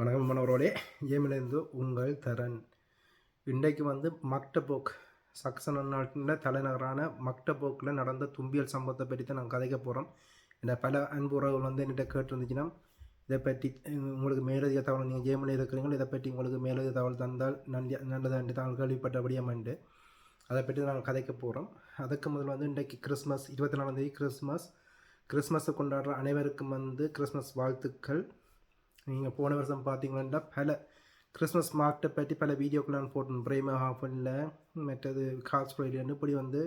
வணக்கம் மனவரோடே ஏமிலிருந்து உங்கள் தரன். இன்றைக்கு வந்து மக்டபோக் சக்சன நாட்டின் தலைநகரான மக்டபோக்கில் நடந்த தும்பியல் சம்பவத்தை பற்றி தான் நான் கதைக்க போகிறோம். இந்த பல அன்பு உறவுகள் வந்து என்கிட்ட கேட்டிருந்துச்சுன்னா இதை பற்றி உங்களுக்கு மேலதிக தகவல் நீங்கள் ஜேமில் இருக்கிறீங்களோ இதை பற்றி உங்களுக்கு மேலதிக தகவல் தந்தால் நன்றி நல்லது என்று தகவல் கேள்விப்பட்டபடியாமண்டு அதை பற்றி நாங்கள் கதைக்க போகிறோம். அதுக்கு முதல்ல வந்து இன்றைக்கு கிறிஸ்மஸ் இருபத்தி நாலாம் தேதி கிறிஸ்மஸ். கிறிஸ்மஸை கொண்டாடுற அனைவருக்கும் வந்து கிறிஸ்மஸ் வாழ்த்துக்கள். நீங்கள் போன வருஷம் பார்த்தீங்கன்னா பல கிறிஸ்மஸ் மார்க்கெட்டை பற்றி பல வீடியோக்கள் நான் போட்டேன் பிரேம ஹாஃபனில் மற்றது கார்ஸ் ஃப்ரைடேன்னு இப்படி வந்து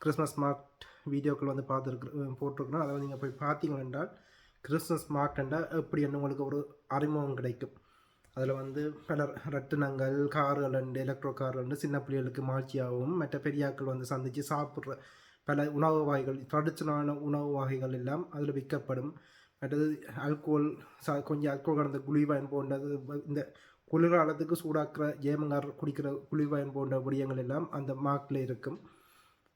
கிறிஸ்மஸ் மார்க்ட் வீடியோக்கள் வந்து பார்த்துருக்கு போட்டிருக்கணும் அதை நீங்கள் போய் பார்த்தீங்க என்றால் கிறிஸ்மஸ் மார்க்கெண்டா எப்படி உங்களுக்கு ஒரு அறிமுகம் கிடைக்கும். அதில் வந்து பல ரட்டினங்கள் கார்கள் உண்டு எலக்ட்ரோ கார்கள் உண்டு சின்ன பிள்ளைகளுக்கு மாட்சியாகவும் மற்ற பெரியாக்கள் வந்து சந்தித்து சாப்பிட்ற பல உணவு வகைகள் ட்ரெடிஷ்னலான உணவு வகைகள் எல்லாம் அதில் விற்கப்படும். அடுத்தது ஆல்கோல் சா கொஞ்சம் ஆல்கோல் கலந்த குளிர்வாயன் போன்றது இந்த குளிர்காலத்துக்கு சூடாக்குற ஜேமங்கார் குடிக்கிற குளிர்வாயன் போன்ற விடயங்கள் எல்லாம் அந்த மார்க்கில் இருக்கும்.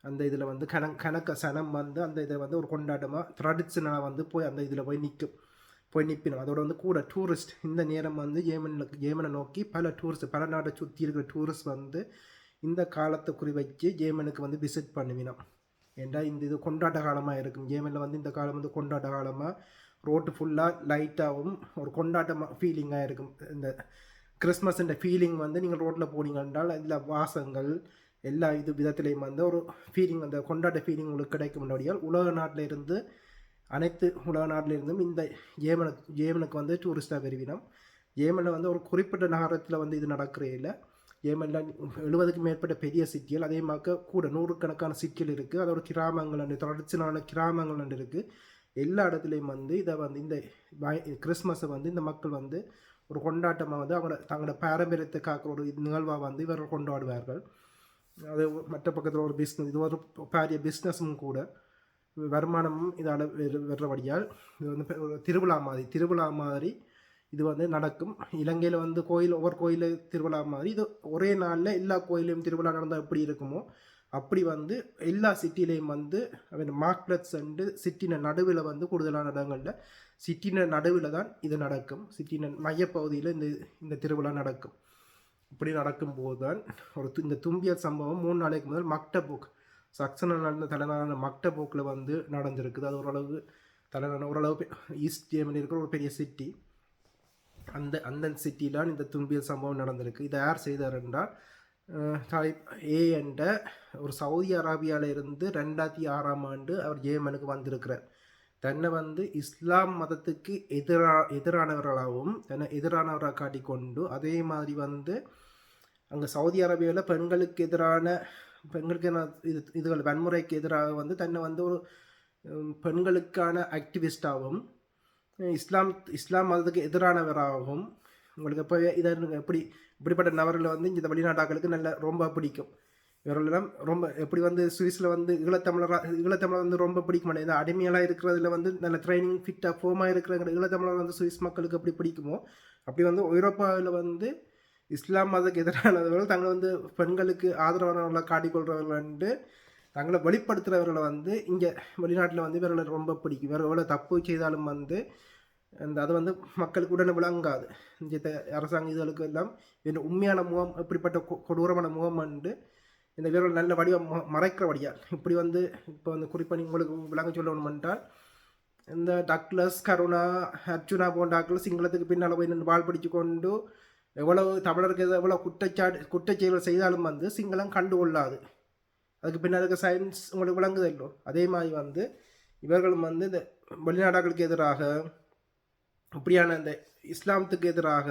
அந்த இதில் வந்து கண கணக்க சனம் வந்து அந்த இதை வந்து ஒரு கொண்டாட்டமாக ட்ரெடிஷ்னலாக வந்து போய் அந்த இதில் போய் நிற்கும். போய் நிற்பினும் அதோட வந்து கூட டூரிஸ்ட் இந்த நேரம் வந்து ஏமனில் ஏமனை நோக்கி பல டூரிஸ்ட் பல நாட்டை சுற்றி இருக்கிற டூரிஸ்ட் வந்து இந்த காலத்தை குறி வச்சு ஏமனுக்கு வந்து விசிட் பண்ணுவினோம். ஏன்டா இந்த இது கொண்டாட்ட காலமாக இருக்கும்? ஏமனில் வந்து இந்த காலம் வந்து கொண்டாட்ட காலமாக ரோட்டு ஃபுல்லாக லைட்டாகவும் ஒரு கொண்டாட்டமாக ஃபீலிங்காக இருக்கும். இந்த கிறிஸ்மஸ்ன்ற ஃபீலிங் வந்து நீங்கள் ரோட்டில் போனீங்க என்றால் அதில் வாசங்கள் எல்லா இது விதத்துலேயும் வந்து ஒரு ஃபீலிங் அந்த கொண்டாட்ட ஃபீலிங் உங்களுக்கு கிடைக்கும். முன்னாடியால் உலக நாட்டில் இருந்து அனைத்து உலக நாட்டில் இருந்தும் இந்த ஏமனுக்கு ஏமனுக்கு வந்து டூரிஸ்டாக பெறுவினோம். ஏமனில் வந்து ஒரு குறிப்பிட்ட நகரத்தில் வந்து இது நடக்கிறே இல்லை. ஏமனில் எழுபதுக்கு மேற்பட்ட பெரிய சிட்டிகள் அதே மாதிரி கூட நூறுக்கணக்கான சிட்டிகள் இருக்குது அதோட கிராமங்கள் அண்டு தொடர்ச்சியான கிராமங்கள் அண்டு இருக்குது எல்லா இடத்துலையும் வந்து இதை வந்து இந்த கிறிஸ்மஸை வந்து இந்த மக்கள் வந்து ஒரு கொண்டாட்டமாக வந்து அவங்களோட தங்களோட பாரம்பரியத்தை காக்கிற ஒரு நிகழ்வாக வந்து இவர்கள் கொண்டாடுவார்கள். அது மற்ற பக்கத்தில் ஒரு பிஸ்னஸ் இது ஒரு பாரிய பிஸ்னஸும் கூட வருமானமும் இதால் வர்றபடியால் இது வந்து ஒரு திருவிழா மாதிரி திருவிழா மாதிரி இது வந்து நடக்கும். இலங்கையில் வந்து கோயில் ஒவ்வொரு கோயில் திருவிழா மாதிரி இது ஒரே நாளில் எல்லா கோயிலையும் திருவிழா நடந்தால் எப்படி இருக்குமோ அப்படி வந்து எல்லா சிட்டிலையும் வந்து மார்க்லெட்ஸ் அண்டு சிட்டின நடுவில் வந்து கூடுதலான இடங்களில் சிட்டின நடுவில் தான் இது நடக்கும். சிட்டின மையப்பகுதியில் இந்த இந்த திருவிழா நடக்கும். இப்படி நடக்கும்போது தான் ஒரு து- இந்த தும்பியல் சம்பவம் மூணு நாளைக்கு முதல் மக்டபோக் சக்சன நடந்த தலைநகரான மக்டபோக்கில் வந்து நடந்திருக்குது. அது ஓரளவு தலைநகர் ஓரளவு ஈஸ்ட் ஜேமனி இருக்கிற ஒரு பெரிய சிட்டி அந்த அந்த சிட்டிலாம் இந்த தும்பியல் சம்பவம் நடந்திருக்கு. இதை யார் செய்தார் என்றால் அஹ், ஏ என்ற ஒரு சவுதி அரேபியாவில் இருந்து ரெண்டாயிரத்தி ஆறாம் ஆண்டு அவர் ஏமனுக்கு வந்திருக்கிறார். தன்னை வந்து இஸ்லாம் மதத்துக்கு எதிரா எதிரானவர்களாகவும் தன்னை எதிரானவராக காட்டிக்கொண்டு அதே மாதிரி வந்து அங்கே சவுதி அரேபியாவில் பெண்களுக்கு எதிரான பெண்களுக்கு இது இதுகள் வன்முறைக்கு எதிராக வந்து தன்னை வந்து ஒரு பெண்களுக்கான ஆக்டிவிஸ்டாகவும் இஸ்லாம் இஸ்லாம் மதத்துக்கு எதிரானவராகவும் உங்களுக்கு எப்போ இதை எப்படி இப்படிப்பட்ட நபர்களை வந்து இந்த வெளிநாட்டாக்களுக்கு நல்ல ரொம்ப பிடிக்கும். இவர்களெல்லாம் ரொம்ப எப்படி வந்து சுவிஸில் வந்து ஈழத்தமிழராக ஈழத்தமிழர் வந்து ரொம்ப பிடிக்க மாட்டேன் இந்த அடிமையெல்லாம் இருக்கிறதுல வந்து நல்ல ட்ரைனிங் ஃபிட்டாக ஃபோமாக இருக்கிற ஈழத்தமிழர் வந்து சுவிஸ் மக்களுக்கு எப்படி பிடிக்குமோ அப்படி வந்து ஐரோப்பாவில் வந்து இஸ்லாம் மதத்துக்கு எதிரானவர்கள் தங்களை வந்து பெண்களுக்கு ஆதரவானவர்களை காட்டிக்கொள்கிறவர்கள் வந்து தங்களை வெளிப்படுத்துகிறவர்களை வந்து இங்கே வெளிநாட்டில் வந்து இவர்களை ரொம்ப பிடிக்கும். இவர்களை எவ்வளோ தப்பு செய்தாலும் வந்து அந்த அது வந்து மக்களுக்கு உடனே விளங்காது. இந்த அரசாங்க இதுகளுக்கு எல்லாம் இந்த உண்மையான முகம் இப்படிப்பட்ட கொ- கொடூரமான முகம் வந்து இந்த வீரர்கள் நல்ல வடிவம் ம- மறைக்கிற வழியால் இப்படி வந்து இப்போ வந்து குறிப்பாக உங்களுக்கு விளங்க சொல்லணும் என்றால் இந்த டக்ளஸ் கருணா அர்ஜுனா போன்ற சிங்களத்துக்கு பின்னால் போய் நின்று வாழ் பிடிச்சு கொண்டு எவ்வளவு தமிழருக்கு எது- குற்றச்சாட்டு குற்றச்செயல்கள் செய்தாலும் வந்து சிங்களம் கண்டு கொள்ளாது. அதுக்கு பின்னால் இருக்க சயின்ஸ் உங்களுக்கு விளங்குதல்லோ? அதே மாதிரி வந்து இவர்களும் வந்து இந்த வெளிநாடுகளுக்கு எதிராக இப்படியான அந்த இஸ்லாமத்துக்கு எதிராக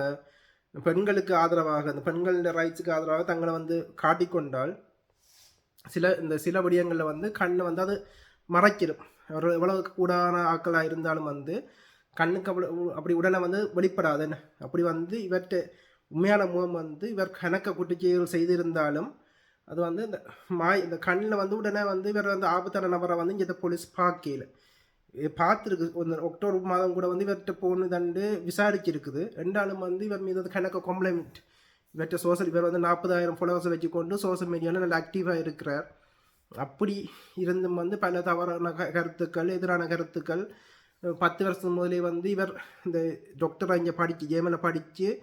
பெண்களுக்கு ஆதரவாக இந்த பெண்களின் ரைட்ஸுக்கு ஆதரவாக தங்களை வந்து காட்டிக்கொண்டால் சில இந்த சில விடயங்களில் வந்து கண்ணை வந்து அது மறைக்கிடும் ஒரு எவ்வளவு கூடான ஆட்களாக இருந்தாலும் வந்து கண்ணுக்கு அப்படி அப்படி உடனே வந்து வெளிப்படாது. அப்படி வந்து இவற்றை உண்மையான முகம் வந்து இவர் கணக்க குற்றச்செயல்கள் செய்திருந்தாலும் அது வந்து இந்த மாய் இந்த கண்ணில் வந்து உடனே வந்து இவர் வந்து ஆபத்தான நபரை வந்து இங்கே போலீஸ் பார்க்கல. பார்த்துருக்கு. இந்த அக்டோபர் மாதம் கூட வந்து இவர்கிட்ட போன்னு தண்டு விசாரிச்சிருக்குது. ரெண்டாலும் வந்து இவர் மீது வந்து கணக்க கம்ப்ளைண்ட் இவர்கிட்ட சோசியல் இவர் வந்து நாற்பதாயிரம் ஃபாலோவர்ஸை வச்சுக்கொண்டு சோஷியல் மீடியாவில் நல்லா ஆக்டிவாக இருக்கிறார். அப்படி இருந்தும் வந்து பல தவறான க- கருத்துக்கள் எதிரான கருத்துக்கள் பத்து வருஷத்துக்கு முதலே வந்து இவர் இந்த டாக்டராக இங்கே படித்து ஜேமில் படித்து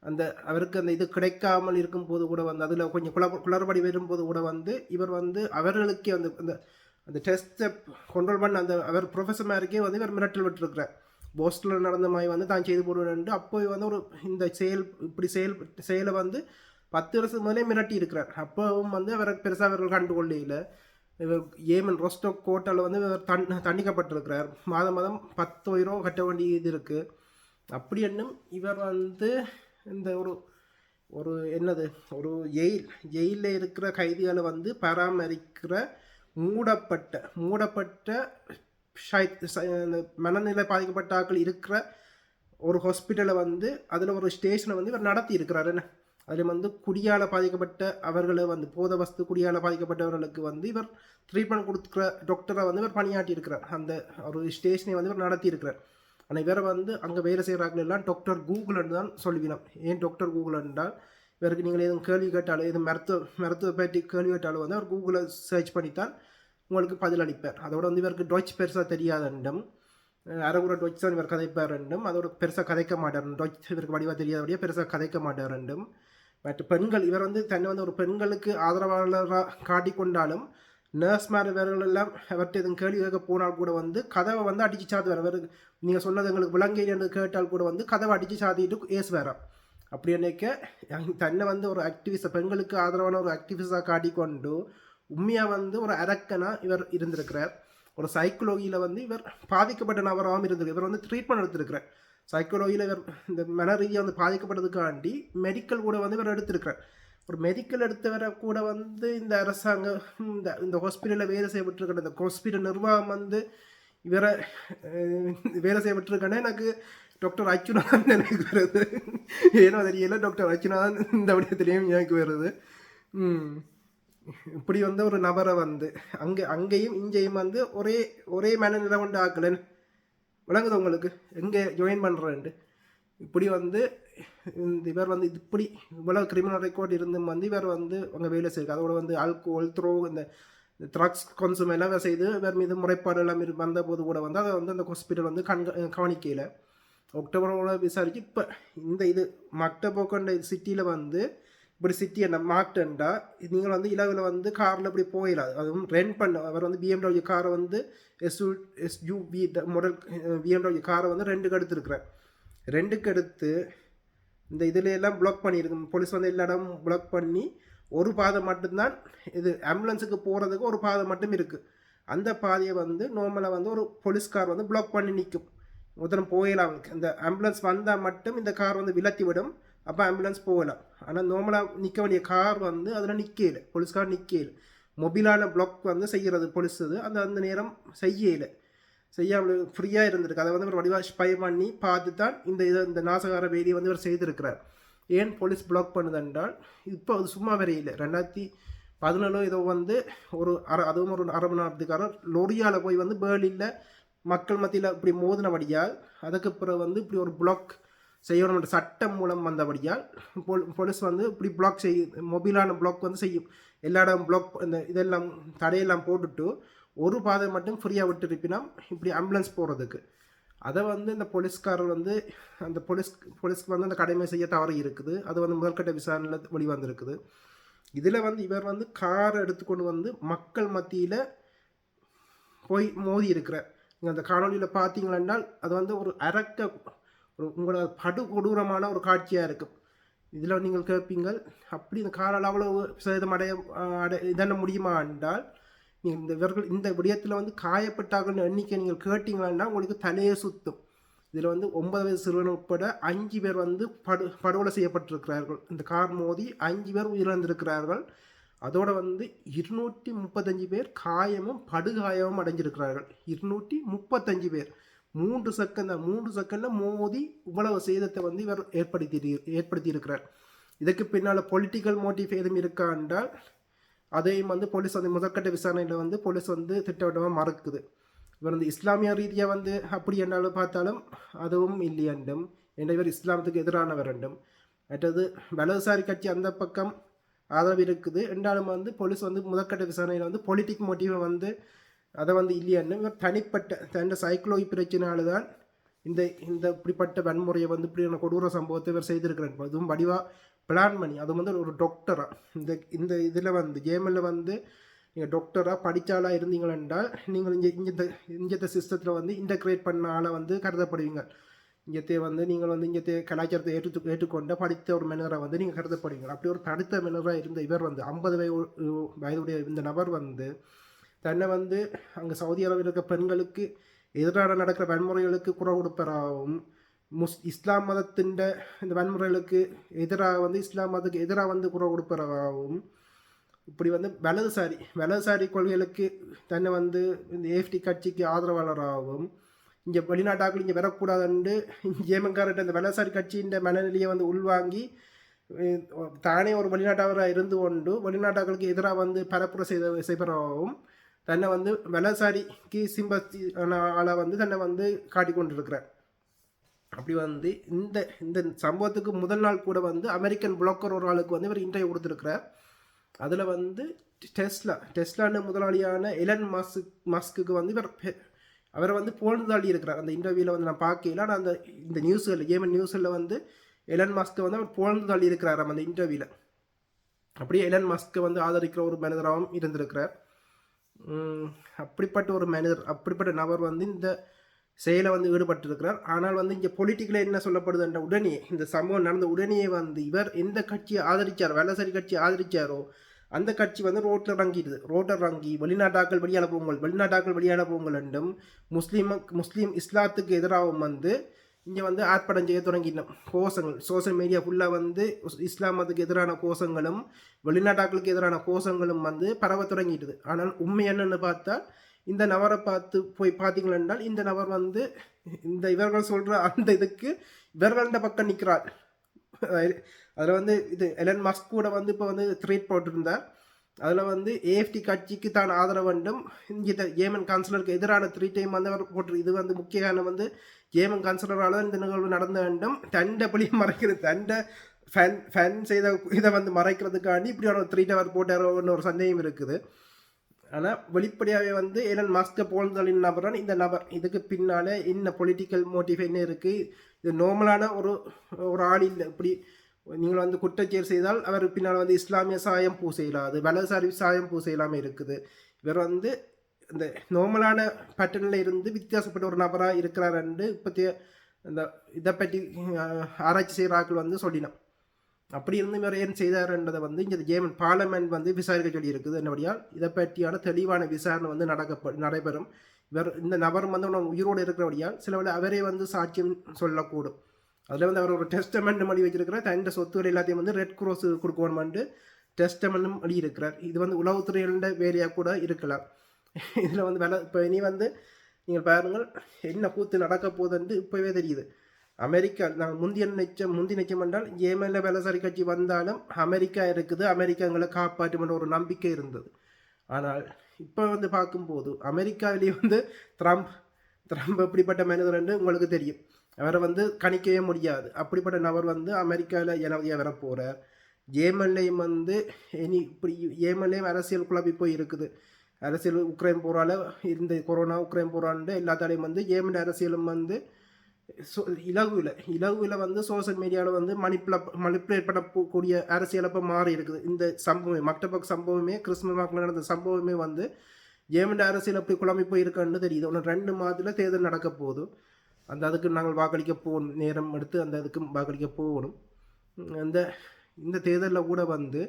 அந்த அவருக்கு அந்த இது கிடைக்காமல் இருக்கும்போது கூட வந்து அதில் கொஞ்சம் குள குளறுபடி வரும்போது கூட வந்து இவர் வந்து அவர்களுக்கே அந்த அந்த அந்த டெஸ்ட்டை கண்ட்ரோல் பண்ண அந்த அவர் ப்ரொஃபஸர் மாதிரிக்கே வந்து இவர் மிரட்டல் விட்டுருக்கிறார். போஸ்டலில் நடந்த மாதிரி வந்து தான் செய்து போடுவேன்ட்டு அப்போ வந்து ஒரு இந்த செயல் இப்படி செயல் செயலை வந்து பத்து வருஷத்துக்கு முதலே மிரட்டி இருக்கிறார். அப்போவும் வந்து அவரை பெருசாக அவர்கள் கண்டுகொள்ளையில் இவர் ஏமன் ரொஸ்டோ கோட்டால் வந்து இவர் தண் தண்டிக்கப்பட்டிருக்கிறார். மாதம் மாதம் பத்து கட்ட வேண்டிய இது இருக்குது அப்படி என்னும் இவர் வந்து இந்த ஒரு ஒரு என்னது ஒரு ஜெயில் ஜெயிலில் இருக்கிற கைதிகளை வந்து பராமரிக்கிற மூடப்பட்ட மூடப்பட்ட ச- மனநிலை பாதிக்கப்பட்ட ஆட்கள் இருக்கிற ஒரு ஹாஸ்பிட்டலை வந்து அதில் ஒரு ஸ்டேஷனை வந்து இவர் நடத்தி இருக்கிறார். என்ன? அதில் வந்து குடியால் பாதிக்கப்பட்ட அவர்களை வந்து போத வஸ்து குடியால் பாதிக்கப்பட்டவர்களுக்கு வந்து இவர் ட்ரீட்மெண்ட் கொடுக்குற டாக்டரை வந்து இவர் பணியாற்றி இருக்கிறார். அந்த ஒரு ஸ்டேஷனை வந்து இவர் நடத்தி இருக்கிறார். ஆனால் இவரை வந்து அங்கே வேலை செய்கிறார்கள் எல்லாம் டாக்டர் கூகுள்னு தான் சொல்லுவினோம். ஏன் டாக்டர் கூகுள் என்றால் இவருக்கு நீங்கள் எதுவும் கேள்வி கேட்டாலும் எதுவும் மருத்துவ மருத்துவ பற்றி கேள்வி கேட்டாலும் வந்து அவர் கூகுளில் சர்ச் பண்ணித்தான் உங்களுக்கு பதில் அளிப்பார். அதோட வந்து இவருக்கு டொச் பெருசாக தெரியாத ரெண்டும் அரகுர டொச் தான் இவர் கதைப்பார் ரெண்டும் அதோட பெருசாக கதைக்க மாட்டார் டொச் இவருக்கு வடிவாக தெரியாதபடியே பெருசாக கதைக்க மாட்டார் ரெண்டும் பட் பெண்கள் இவர் வந்து தன்னை வந்து ஒரு பெண்களுக்கு ஆதரவாளராக காட்டிக்கொண்டாலும் நர்ஸ் இவர்கள் எல்லாம் அவர்கிட்ட எதுவும் கேள்வி கேட்க போனால் கூட வந்து கதவை வந்து அடித்து சாத்துவார். அவர் நீங்கள் சொன்னது எங்களுக்கு விளங்கையில் என்று கேட்டால் கூட வந்து கதவை அடித்து சாத்திட்டு ஏசுவாராம். அப்படி நினைக்க தன்னை வந்து ஒரு ஆக்டிவிஸ்ட் பெண்களுக்கு ஆதரவான ஒரு ஆக்டிவிஸ்டாக காட்டிக்கொண்டு உண்மையாக வந்து ஒரு அரக்கனாக இவர் இருந்திருக்கிறார். ஒரு சைக்கோலோகியில் வந்து இவர் பாதிக்கப்பட்ட நபராகவும் இருந்திருக்கு இவர் வந்து ட்ரீட்மெண்ட் எடுத்திருக்கிறார். சைக்கோலோகியில் இவர் இந்த மன ரீதியாக வந்து பாதிக்கப்பட்டதுக்காண்டி மெடிக்கல் கூட வந்து இவர் எடுத்திருக்கிறார். ஒரு மெடிக்கல் எடுத்தவரை கூட வந்து இந்த அரசாங்கம் இந்த இந்த ஹாஸ்பிட்டலில் வேலை செய்யப்பட்டிருக்கிற இந்த ஹாஸ்பிட்டல் நிர்வாகம் வந்து இவரை வேலை செய்யப்பட்டிருக்கேன்னா எனக்கு டாக்டர் அர்ச்சுனாதான் எனக்கு வருது. ஏன்னா தெரியல டாக்டர் அர்ச்சுனாதான் இந்த விடயத்துலேயும் எனக்கு வருது. இப்படி வந்து ஒரு நபரை வந்து அங்கே அங்கேயும் இங்கேயும் வந்து ஒரே ஒரே மனநிலை கொண்டு ஆக்கலன்னு விளங்குது உங்களுக்கு? எங்கே ஜாயின் பண்ணுறேன்ட்டு இப்படி வந்து இந்த இவர் வந்து இப்படி இவ்வளோ கிரிமினல் ரெக்கார்ட் இருந்தும் வந்து இவர் வந்து அங்கே வேலை செய்யுது அதோட வந்து ஆல்கோல் த்ரோ இந்த ட்ரக்ஸ் கன்சூம் எல்லாம் செய்து இவர் மீது முறைப்பாடு எல்லாம் வந்தபோது வந்த போது கூட வந்து அதை வந்து அந்த ஹாஸ்பிட்டல் வந்து கண் கவனிக்கல அக்டோபரோட விசாரிச்சு இப்போ இந்த இது மக்டபோக்கண்ட சிட்டியில் வந்து இப்படி சிட்டி என்ன மார்க்டண்டா நீங்கள் வந்து இலவில் வந்து காரில் இப்படி போயிடாது அதுவும் ரென்ட் பண்ண அவர் வந்து பிஎம்டபிள்யூ காரை வந்து எஸ்யூ எஸ்யூபி மாடல் பிஎம்டபிள்யூ காரை வந்து ரெண்டுக்கு எடுத்துருக்குறேன் ரெண்டுக்கு எடுத்து இந்த இதில் எல்லாம் பிளாக் பண்ணியிருக்கு போலீஸ் வந்து எல்லா இடமும் பிளாக் பண்ணி ஒரு பாதை மட்டும்தான் இது ஆம்புலன்ஸுக்கு போகிறதுக்கு ஒரு பாதை மட்டும் இருக்குது அந்த பாதையை வந்து நார்மலாக வந்து ஒரு போலீஸ்கார் வந்து பிளாக் பண்ணி நிற்கும் முதல்ல போயிடலாம் இந்த ஆம்புலன்ஸ் வந்தால் மட்டும் இந்த கார் வந்து விலத்தி விடும். அப்போ ஆம்புலன்ஸ் போகலாம். ஆனால் நார்மலாக நிற்க வேண்டிய கார் வந்து அதில் நிற்கல போலீஸ்கார் நிற்கல மொபைலான பிளாக் வந்து செய்கிறது போலீஸ் அந்த அந்த நேரம் செய்யலை செய்யாமல் ஃப்ரீயாக இருந்திருக்கு. அதை வந்து ஒரு வடிவா ஸ்பை பண்ணி பார்த்து தான் இந்த இதை இந்த நாசகார வேலியை வந்து இவர் செய்திருக்கிறார். ஏன் போலீஸ் பிளாக் பண்ணுதென்றால் இப்போ அது சும்மா வரையில்லை ரெண்டாயிரத்தி பதினேழோ ஏதோ வந்து ஒரு அரை அதுவும் ஒரு அரை மணி நேரத்துக்காரர் லொரியால் போய் வந்து பேர்லியில் மக்கள் மத்தியில் இப்படி மோதினபடியால் அதுக்கு பிறகு வந்து இப்படி ஒரு பிளாக் செய்யணும் சட்டம் மூலம் வந்தபடியால் போல் போலீஸ் வந்து இப்படி பிளாக் செய் மொபைலான பிளாக் வந்து செய்யும். எல்லா இடம் பிளாக் இந்த இதெல்லாம் தடையெல்லாம் போட்டுட்டு ஒரு பாதை மட்டும் ஃப்ரீயாக விட்டுருப்பினா இப்படி ஆம்புலன்ஸ் போகிறதுக்கு அதை வந்து இந்த போலீஸ்காரர் வந்து அந்த போலீஸ் போலீஸ்க்கு வந்து அந்த கடமை செய்ய தவறு இருக்குது. அது வந்து முதல்கட்ட விசாரணையில் வெளிவந்திருக்குது. இதில் வந்து இவர் வந்து காரை எடுத்துக்கொண்டு வந்து மக்கள் மத்தியில் போய் மோதி இருக்கிறார். நீங்கள் அந்த காணொலியில் பார்த்தீங்களென்றால் அது வந்து ஒரு அரக்க ஒரு உங்களோட படு கொடூரமான ஒரு காட்சியாக இருக்கும். இதில் நீங்கள் கேட்பீங்கள் அப்படி இந்த காலால் அவ்வளோ சேதம் அடைய அடை இதென்ன முடியுமா என்றால் நீங்கள் இந்த இவர்கள் இந்த விடயத்தில் வந்து காயப்பட்டார்கள் எண்ணிக்கை நீங்கள் கேட்டிங்கன்னா உங்களுக்கு தலையே சுத்தும். இதில் வந்து ஒன்பது வயது சிறுவன் உட்பட அஞ்சு பேர் வந்து படு படுகொலை செய்யப்பட்டிருக்கிறார்கள். இந்த கார் மோதி அஞ்சு பேர் உயிரிழந்திருக்கிறார்கள். அதோட வந்து இருநூற்றி முப்பத்தஞ்சு பேர் காயமும் படுகாயமும் அடைஞ்சிருக்கிறார்கள். இருநூற்றி முப்பத்தஞ்சு பேர். மூன்று செகண்ட் மூன்று செகண்டில் மோதி இவ்வளவு சேதத்தை வந்து இவர் ஏற்படுத்தி ஏற்படுத்தியிருக்கிறார். இதுக்கு பின்னால் பொலிட்டிக்கல் மோட்டிவ் எதுவும் இருக்கா என்றால் அதையும் வந்து போலீஸ் வந்து முதற்கட்ட விசாரணையில் வந்து போலீஸ் வந்து திட்டவட்டமாக மறக்குது. இவர் வந்து இஸ்லாமிய ரீதியாக வந்து அப்படி என்னாலும் பார்த்தாலும் அதுவும் இல்லையண்டும் என்ற இவர் இஸ்லாமத்துக்கு எதிரானவர் என்றும். மற்றது வலதுசாரி கட்சி அந்த பக்கம் ஆதரவு இருக்குது. என்றாலும் வந்து போலீஸ் வந்து முதற்கட்ட விசாரணையில் வந்து பொலிட்டிக் மோட்டிவை வந்து அதை வந்து இல்லையான்னு இவர் தனிப்பட்ட தன் சைக்கோலஜி பிரச்சனையால தான் இந்த இந்த இப்படிப்பட்ட வன்முறையை வந்து இப்படியான கொடூர சம்பவத்தை இவர் செய்திருக்கிறார். அதுவும் வடிவாக பிளான் பண்ணி. அது வந்து ஒரு டாக்டராக இந்த இந்த இதில் வந்து ஜேமலில் வந்து நீங்கள் டாக்டராக படித்தாலாக இருந்தீங்களென்றால் நீங்கள் இங்கே இங்கே இங்கத்த சிஸ்டத்தில் வந்து இன்டகிரேட் பண்ண ஆளாக வந்து கருதப்படுவீங்க. இங்கத்தே வந்து நீங்கள் வந்து இங்கத்தே கலாச்சாரத்தை ஏற்று ஏற்றுக்கொண்ட படித்த ஒரு மனிதராக வந்து நீங்கள் கருதப்படுவீங்க அப்படி ஒரு படித்த மனிதராக இருந்த இவர் வந்து ஐம்பது வயது வயதுடைய இந்த நபர் வந்து தன்னை வந்து அங்கே சவுதி அரேபியில் இருக்க பெண்களுக்கு எதிராக நடக்கிற வன்முறைகளுக்கு குரல் கொடுப்பதாகவும் முஸ் இஸ்லாம் மதத்தின் இந்த வன்முறைகளுக்கு எதிராக வந்து இஸ்லாம் மதத்துக்கு எதிராக வந்து குரல் கொடுப்பதாகவும் இப்படி வந்து வலதுசாரி வலதுசாரி கொள்கைகளுக்கு தன்னை வந்து இந்த ஏஃப்டி கட்சிக்கு ஆதரவாளராகவும் இங்கே வெளிநாட்டாக்கள் இங்கே வரக்கூடாதுண்டு ஜேமன்கார்ட்ட இந்த வலசாரி கட்சியின் மனநிலையை வந்து உள்வாங்கி தானே ஒரு வெளிநாட்டவராக இருந்து கொண்டு வெளிநாட்டாக்களுக்கு எதிராக வந்து பரப்புரை செய்த செய்பவராகவும் தன்னை வந்து வலசாரிக்கு சிம்பத்தி ஆளை வந்து தன்னை வந்து காட்டிக்கொண்டிருக்கிறார் அப்படி வந்து இந்த இந்த சம்பவத்துக்கு முதல் நாள் கூட வந்து அமெரிக்கன் புளோக்கர் ஒரு ஆளுக்கு வந்து இவர் இன்டர்வியூ கொடுத்துருக்கிறார். அதில் வந்து டெஸ்லா டெஸ்லான்னு முதலாளியான எலன் மாஸ்க் மாஸ்க்கு வந்து இவர் அவரை வந்து புகழ்ந்து தள்ளி இருக்கிறார். அந்த இன்டர்வியூவில் வந்து நான் பார்க்கல. ஆனால் அந்த இந்த நியூஸில் ஏமன் நியூஸில் வந்து எலன் மாஸ்க்கை வந்து அவர் புகழ்ந்து தள்ளி இருக்கிறார் அந்த இன்டர்வியூவில் அப்படியே எலன் மாஸ்க்கை வந்து ஆதரிக்கிற ஒரு மனிதராகவும் இருந்திருக்கிறார். அப்படிப்பட்ட ஒரு மனிதர் அப்படிப்பட்ட நபர் வந்து இந்த செயலை வந்து ஈடுபட்டிருக்கிறார். ஆனால் வந்து இங்கே பொலிட்டிக்கலாக என்ன சொல்லப்படுது என்ற உடனே இந்த சம்பவம் நடந்த உடனே வந்து இவர் எந்த கட்சியை ஆதரிச்சாரோ வலசரி கட்சியை ஆதரிச்சாரோ அந்த கட்சி வந்து ரோட்டில் இறங்கிடுது. ரோட்டில் இறங்கி வெளிநாட்டாக்கள் வெளியான போங்கள் வெளிநாட்டாக்கள் வெளியான போங்கள் என்றும் முஸ்லீம் முஸ்லீம் இஸ்லாத்துக்கு எதிராகவும் வந்து இங்கே வந்து ஆர்ப்பாட்டம் செய்ய தொடங்கின கோஷங்கள். சோஷியல் மீடியா ஃபுல்லாக வந்து இஸ்லாமத்துக்கு இஸ்லாம் மதத்துக்கு எதிரான கோஷங்களும் வெளிநாட்டாக்களுக்கு எதிரான கோஷங்களும் வந்து பரவ தொடங்கிட்டுது ஆனால் உண்மை என்னன்னு பார்த்தா இந்த நபரை பார்த்து போய் பார்த்தீங்களா என்றால் இந்த நபர் வந்து இந்த இவர்கள் சொல்கிற அந்த இதுக்கு இவர்கள்ட பக்கம் நிற்கிறார். அதில் வந்து இது எலன் மஸ்க் கூட வந்து இப்போ வந்து த்ரீட் போட்டிருந்தார். அதில் வந்து ஏஎஃப்டி கட்சிக்கு தான் ஆதரவு வேண்டும். இங்கே ஏமன் கான்சலருக்கு எதிரான த்ரீ டைம் வந்து அவர் போட்டு இது வந்து முக்கிய காரணம் வந்து ஏமன் கான்சலரால் இந்த நிகழ்வு நடந்த வேண்டும். தண்டை பழியும் மறைக்கிறது தண்டை ஃபேன் ஃபேன் செய்த இதை வந்து மறைக்கிறதுக்காண்டி இப்படி ஒரு த்ரீ டவர் போட்டாரோன்னு ஒரு சந்தேகம் இருக்குது. ஆனால் வெளிப்படையாகவே வந்து ஏலன் மாஸ்கை போல்தலின் நபர் தான் இந்த நபர். இதுக்கு பின்னால் என்ன பொலிட்டிக்கல் மோட்டிவ் என்ன இருக்குது இது நார்மலான ஒரு ஒரு ஆள் இல்லை. இப்படி நீங்கள் வந்து குற்றச்செயல் செய்தால் அவர் பின்னால் வந்து இஸ்லாமிய சாயம் பூ செய்யலாது வலதுசாரி சாயம் பூ செய்யலாமல் இருக்குது. இவர் வந்து இந்த நார்மலான பேட்டர்னில் இருந்து வித்தியாசப்பட்ட ஒரு நபராக இருக்கிறார் என்று இப்போத்திய இந்த இதை பற்றி ஆராய்ச்சி செய்கிறார்கள் வந்து சொல்லினான். அப்படி இருந்து இவர் ஏன் செய்தார்ன்றதை வந்து இங்கே ஜேமன் பார்லமெண்ட் வந்து விசாரிக்க சொல்லி இருக்குது என்னபடியால் இதை பற்றியான தெளிவான விசாரணை வந்து நடக்க நடைபெறும். இவர் இந்த நபர் வந்து உயிரோடு இருக்கிறபடியால் சில வேளை அவரே வந்து சாட்சியம் சொல்லக்கூடும். அதில் வந்து அவர் ஒரு டெஸ்டமெண்ட் மொழி வச்சிருக்கிறார். தன் சொத்துக்கள் எல்லாத்தையும் வந்து ரெட் க்ராஸ் கொடுக்கணுமான்ட்டு டெஸ்டமெண்ட்டும் மொழி இருக்கிறார் இது வந்து உளவுத்துறையோட வேலையாக கூட இருக்கலாம். இதில் வந்து வேலை இப்போ இனி வந்து நீங்கள் பாருங்கள் என்ன கூத்து நடக்க போகுதுன்ட்டு இப்போவே தெரியுது. அமெரிக்கா நாங்கள் முந்திய நிச்சயம் முந்தி நிச்சயம் என்றால் ஏமனில் வலசரி கட்சி வந்தாலும் அமெரிக்கா இருக்குது அமெரிக்கா எங்களை காப்பாற்றுமென்ற ஒரு நம்பிக்கை இருந்தது. ஆனால் இப்போ வந்து பார்க்கும்போது அமெரிக்காவிலேயே வந்து ட்ரம்ப் ட்ரம்ப் எப்படிப்பட்ட மனிதர் என்று உங்களுக்கு தெரியும். அவரை வந்து கணிக்கவே முடியாது. அப்படிப்பட்ட நபர் வந்து அமெரிக்காவில் ஜனாதியாக வர போகிறார் ஏமன்லேயும் வந்து இனி இப்படி ஏமன்லேயும் அரசியல் குழப்பி போய் இருக்குது. அரசியல் உக்ரைன் போரால இந்த கொரோனா உக்ரைன் போராண்டு எல்லாத்தாலையும் வந்து ஏமன் அரசியலும் வந்து சோ இலகுவில் இலகுவில் வந்து சோஷியல் மீடியாவில் வந்து மணிப்புல மணிப்புலேட் பண்ணக்கூடிய அரசியல் இப்போ மாறி இருக்குது. இந்த சம்பவம் மக்டபக் சம்பவமே கிறிஸ்துமஸ் மக்கள் நடந்த சம்பவமே வந்து ஏமன் அரசியல் அப்படி குழம்பி போய் இருக்கான்னு தெரியுது. ஒன்று ரெண்டு மாதத்தில் தேர்தல் நடக்க போதும் அந்த அதுக்கு நாங்கள் வாக்களிக்க போகணும் நேரம் எடுத்து அந்த அதுக்கும் வாக்களிக்க போகணும் அந்த இந்த தேர்தலில் கூட வந்து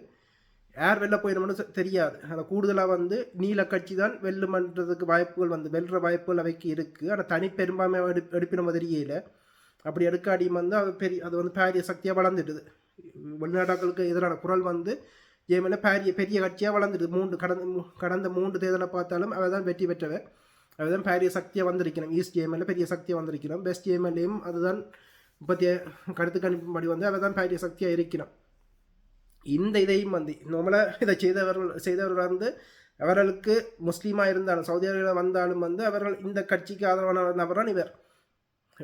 யார் வெளில போயிடணும்னு தெரியாது. அதை கூடுதலாக வந்து நீல கட்சி தான் வெல்லுமன்றதுக்கு வாய்ப்புகள் வந்து வெல்ற வாய்ப்புகள் அவைக்கு இருக்குது ஆனால் தனி பெரும்பான்மை எடு எடுப்பின மாதிரியில் அப்படி எடுக்காடியும் வந்து அது பெரிய அது வந்து பாரிய சக்தியாக வளர்ந்துடுது. வெளிநாட்டாக்களுக்கு எதிரான குரல் வந்து ஜெயமல பாரிய பெரிய கட்சியாக வளர்ந்துடுது. மூன்று கடந்த கடந்த மூன்று தேர்தலை பார்த்தாலும் அவள் தான் வெற்றி பெற்றவை. அதுதான் தான் சக்தியாக வந்திருக்கணும். ஈஸ்ட் ஜேஎம்எல்ல பெரிய சக்தியாக வந்திருக்கணும். பெஸ்ட் ஜேஎம்எல்லையும் அதுதான் முப்பத்தி கருத்து கணிப்பும்படி வந்து அவள் தான் பாரிய சக்தியாக இருக்கணும். இந்த இதையும் வந்து நம்மளை இதை செய்தவர்கள் செய்தவர்கள் வந்து அவர்களுக்கு முஸ்லீமாக இருந்தாலும் சவுதி அரேபியா வந்தாலும் வந்து அவர்கள் இந்த கட்சிக்கு ஆதரவான நபரான் இவர்.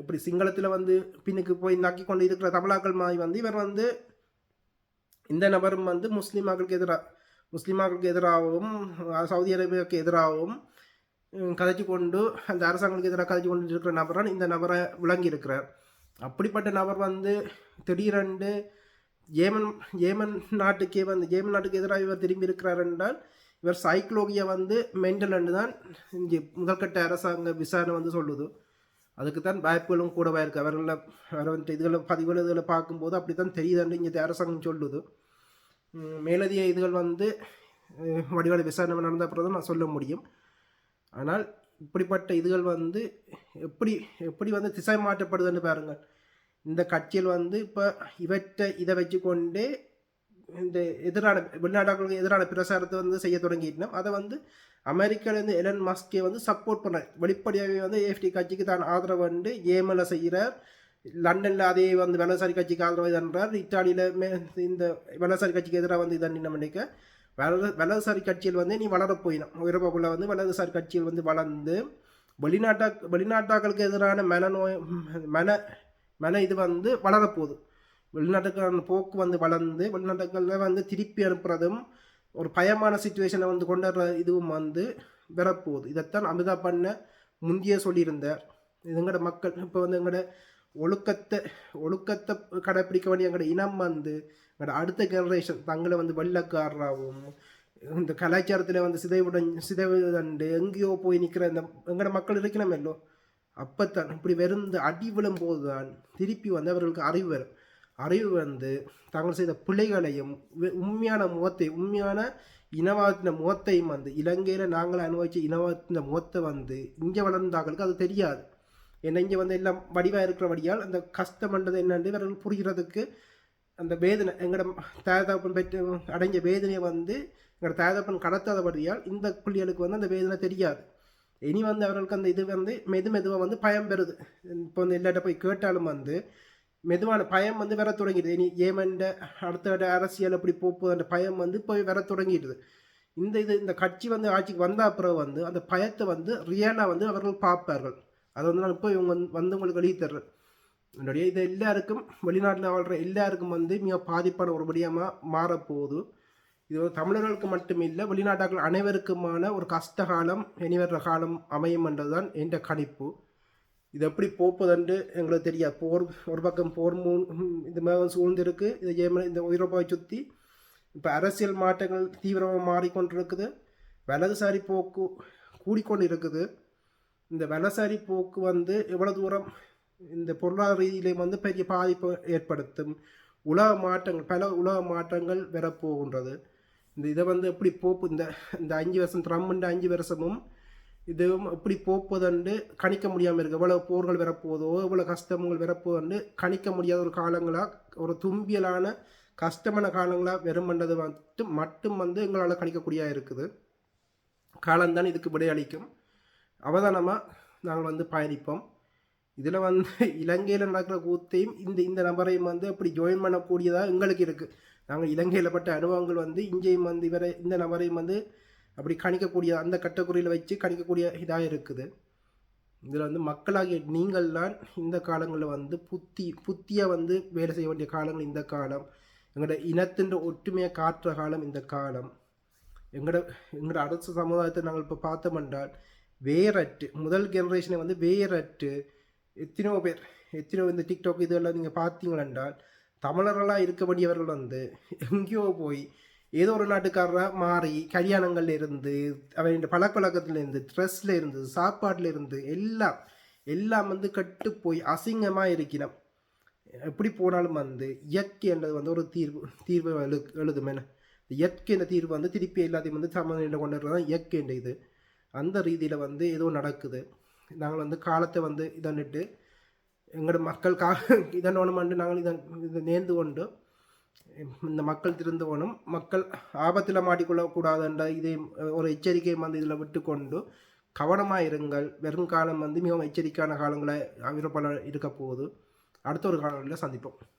இப்படி சிங்களத்தில் வந்து பின்னுக்கு போய் நாக்கி கொண்டு இருக்கிற தமிழாக்கள் மாதிரி வந்து இவர் வந்து இந்த நபரும் வந்து முஸ்லீமாக்களுக்கு எதிராக முஸ்லீமாக்களுக்கு எதிராகவும் சவுதி அரேபியாவுக்கு எதிராகவும் கதைச்சு கொண்டு அந்த அரசாங்கத்துக்கு எதிராக கதைச்சு கொண்டு இருக்கிற நபரான் இந்த நபரை விளங்கி இருக்கிறார். அப்படிப்பட்ட நபர் வந்து திடீரென்று ஏமன் ஏமன் நாட்டுக்கே வந்து ஏமன் நாட்டுக்கு எதிராக இவர் திரும்பி இருக்கிறார் என்றால் இவர் சைக்ளோகியா வந்து மென்டல் தான் இங்கே முதற்கட்ட அரசாங்க விசாரணை வந்து சொல்லுது. அதுக்கு தான் வாய்ப்புகளும் கூடவாக இருக்குது அவர்களை அவர் வந்து இதுகளை பதிவுகள் இதுகளை பார்க்கும்போது அப்படி தான் தெரியுதுன்னு இங்கே அரசாங்கம் சொல்லுது. மேலதிக இதுகள் வந்து வடிவாளி விசாரணை நடந்த அப்புறம் தான் நான் சொல்ல முடியும். ஆனால் இப்படிப்பட்ட இதுகள் வந்து எப்படி எப்படி வந்து திசை மாற்றப்படுதுன்னு பாருங்கள். இந்த கட்சியில் வந்து இப்போ இவற்றை இதை வச்சுக்கொண்டே இந்த எதிரான வெளிநாடுகளுக்கு எதிரான பிரசாரத்தை வந்து செய்ய தொடங்கிட்டோம் அதை வந்து அமெரிக்காவிலேருந்து எலன் மஸ்கே வந்து சப்போர்ட் பண்ணார். வெளிப்படையாகவே வந்து ஏஎஃப்டி கட்சிக்கு தான் ஆதரவு வந்து ஏமனில் செய்கிறார். லண்டனில் அதே வந்து வலதுசாரி கட்சிக்கு ஆதரவு இதுன்றார் இத்தாலியில் மே இந்த வலதுசாரி கட்சிக்கு எதிராக வந்து இதன் நினைக்க வலது வலதுசாரி கட்சியில் வந்து நீ வளரப் போயிடும் வந்து வலதுசாரி கட்சியில் வந்து வளர்ந்து வெளிநாட்டா வெளிநாட்டாக்களுக்கு எதிரான மனநோய் மன மன இது வந்து வளரப்போகுது வெளிநாட்டுக்கான போக்கு வந்து வளர்ந்து வெளிநாட்டுகளில் வந்து திருப்பி அனுப்புறதும் ஒரு பயமான சுச்சுவேஷனை வந்து கொண்டு வர்ற இதுவும் வந்து வரப்போகுது இதைத்தான் அமிதா பண்ண முந்தைய சொல்லியிருந்தார். எங்களோட மக்கள் இப்போ வந்து எங்களோட ஒழுக்கத்தை ஒழுக்கத்தை கடைப்பிடிக்க வேண்டிய எங்களோட இனம் வந்து அடுத்த ஜெனரேஷன் தங்களை வந்து வெள்ளக்காரராகவும் இந்த கலாச்சாரத்தில் வந்து சிதைவுடன் சிதைவுதண்டு எங்கேயோ போய் நிற்கிற இந்த எங்களோட மக்கள் இருக்கணுமல்லோ அப்போத்தான் இப்படி வெறும் இந்த அடி விழும்போது தான் திருப்பி வந்து அவர்களுக்கு அறிவு வரும். அறிவு வந்து தாங்கள் செய்த பிள்ளைகளையும் உண்மையான முகத்தை உண்மையான இனவாதத்தின முகத்தையும் வந்து இலங்கையில் நாங்கள் அனுபவிச்ச இனவாதத்தின முகத்தை வந்து இங்கே வளர்ந்தாங்களுக்கு அது தெரியாது. ஏன்னா இங்கே வந்து எல்லாம் வடிவாக இருக்கிறபடியால் அந்த கஷ்டம்ன்றது என்னன்னு இவர்கள் புரிகிறதுக்கு அந்த வேதனை எங்களோட தாயதாப்பன் பெற்று அடைஞ்ச வேதனையை வந்து எங்களோட தாயதாப்பன் கடத்தாதபடியால் இந்த பிள்ளைகளுக்கு வந்து அந்த வேதனை தெரியாது. இனி வந்து அவர்களுக்கு அந்த இது வந்து மெது மெதுவாக வந்து பயம் பெறுது. இப்போ வந்து எல்லாட்ட போய் கேட்டாலும் வந்து மெதுவான பயம் வந்து வர தொடங்கிடுது. இனி ஏமண்ட அடுத்த அரசியல் அப்படி போகுது அந்த பயம் வந்து போய் வர தொடங்கிடுது. இந்த இது இந்த கட்சி வந்து ஆட்சிக்கு வந்த அப்புறம் வந்து அந்த பயத்தை வந்து ரியலாக வந்து அவர்கள் பார்ப்பார்கள். அதை வந்து நான் இப்போ இவங்க வந்து- வந்து உங்களுக்கு வெளியே தர்றேன். என்னுடைய இது எல்லாருக்கும் வெளிநாட்டில் வாழ்கிற எல்லாருக்கும் வந்து மிக பாதிப்பான ஒரு விடயமாக மாறப்போகுது. இது ஒரு தமிழர்களுக்கு மட்டுமில்லை வெளிநாட்டாக்கள் அனைவருக்குமான ஒரு கஷ்ட காலம் இனிவர்ற காலம் அமையும் என்றதுதான் என்ற கணிப்பு. இது எப்படி போப்பதென்று எங்களுக்கு தெரியாது. போர் ஒரு பக்கம் போர் மூன் இது மாதிரி சூழ்ந்திருக்கு இது ஏமன் இந்த ஐரோப்பாவை சுற்றி இப்போ அரசியல் மாற்றங்கள் தீவிரமாக மாறிக்கொண்டிருக்குது. வலதுசாரி போக்கு கூடிக்கொண்டு இருக்குது இந்த வலசாரி போக்கு வந்து எவ்வளோ தூரம் இந்த பொருளாதார ரீதியிலே வந்து பெரிய பாதிப்பு ஏற்படுத்தும் உலக மாற்றங்கள் பல உலக மாற்றங்கள் வரப்போகின்றது. இந்த இதை வந்து எப்படி போப்பு இந்த இந்த அஞ்சு வருஷம் ட்ரம்ப்ன்ற அஞ்சு வருஷமும் இதுவும் எப்படி போப்பதென்று கணிக்க முடியாமல் இருக்குது எவ்வளோ போர்கள் வரப்போதோ எவ்வளோ கஷ்டங்கள் வரப்போதுன்னு கணிக்க முடியாத ஒரு காலங்களாக ஒரு தும்பியலான கஷ்டமான காலங்களாக வெறுமன்றது மட்டும் மட்டும் வந்து எங்களால் கணிக்கக்கூடியதாக இருக்குது. காலம்தான் இதுக்கு விடையளிக்கும் அவதானமாக நாங்கள் வந்து பயணிப்போம். இதில் வந்து இலங்கையில் நடக்கிற கூத்தையும் இந்த இந்த நபரையும் வந்து அப்படி ஜாயின் பண்ணக்கூடியதாக எங்களுக்கு இருக்குது நாங்கள் இலங்கையில் பட்ட அனுபவங்கள் வந்து இங்கேயும் வந்து இவரை இந்த நபரையும் வந்து அப்படி கணிக்கக்கூடிய அந்த கட்டக்குறியில் வச்சு கணிக்கக்கூடிய இதாக இருக்குது. இதில் வந்து மக்களாகிய நீங்கள் தான் இந்த காலங்களில் வந்து புத்தி புத்தியாக வந்து வேலை செய்ய வேண்டிய காலங்கள் இந்த காலம். எங்களோட இனத்தின் ஒற்றுமையை காட்டுற காலம் இந்த காலம். எங்களோட எங்களோட அரசு சமுதாயத்தை நாங்கள் இப்போ பார்த்தோம் என்றால் வேறற்று முதல் ஜென்ரேஷனை வந்து வேறற்று எத்தனையோ பேர் எத்தனையோ இந்த டிக்டாக் இதெல்லாம் நீங்கள் பார்த்தீங்கள் என்றால் தமிழர்களாக இருக்க வேண்டியவர்கள் வந்து எங்கேயோ போய் ஏதோ ஒரு நாட்டுக்காரராக மாறி கல்யாணங்கள்ல இருந்து அவன் பழக்கழக்கத்துலேருந்து ட்ரெஸ்ல இருந்து சாப்பாட்டில் இருந்து எல்லாம் எல்லாம் வந்து கட்டு போய் அசிங்கமாக இருக்கிறோம் எப்படி போனாலும் வந்து இயற்கை என்றது வந்து ஒரு தீர்வு தீர்வு எழு எழுதும் என்ன? இயற்கை என்ற தீர்வு வந்து திருப்பி எல்லாத்தையும் வந்து சமநிலையில் கொண்டு வரதான் இயற்கைன்ற இது. அந்த ரீதியில் வந்து ஏதோ நடக்குது. நாங்கள் வந்து காலத்தை வந்து இதன்னுட்டு எங்களோட மக்கள் கா இதன் நாங்கள் இதன் இதை நேர்ந்து கொண்டு இந்த மக்கள் திருந்து மக்கள் ஆபத்தில் மாட்டிக்கொள்ளக்கூடாதுன்ற இதை ஒரு எச்சரிக்கையை வந்து இதில் விட்டுக்கொண்டு கவனமாக இருங்கள். வெறும் காலம் வந்து மிகவும் எச்சரிக்கையான காலங்களை ஐரோப்பாவில் இருக்க போகுது. அடுத்த ஒரு காலங்களில் சந்திப்போம்.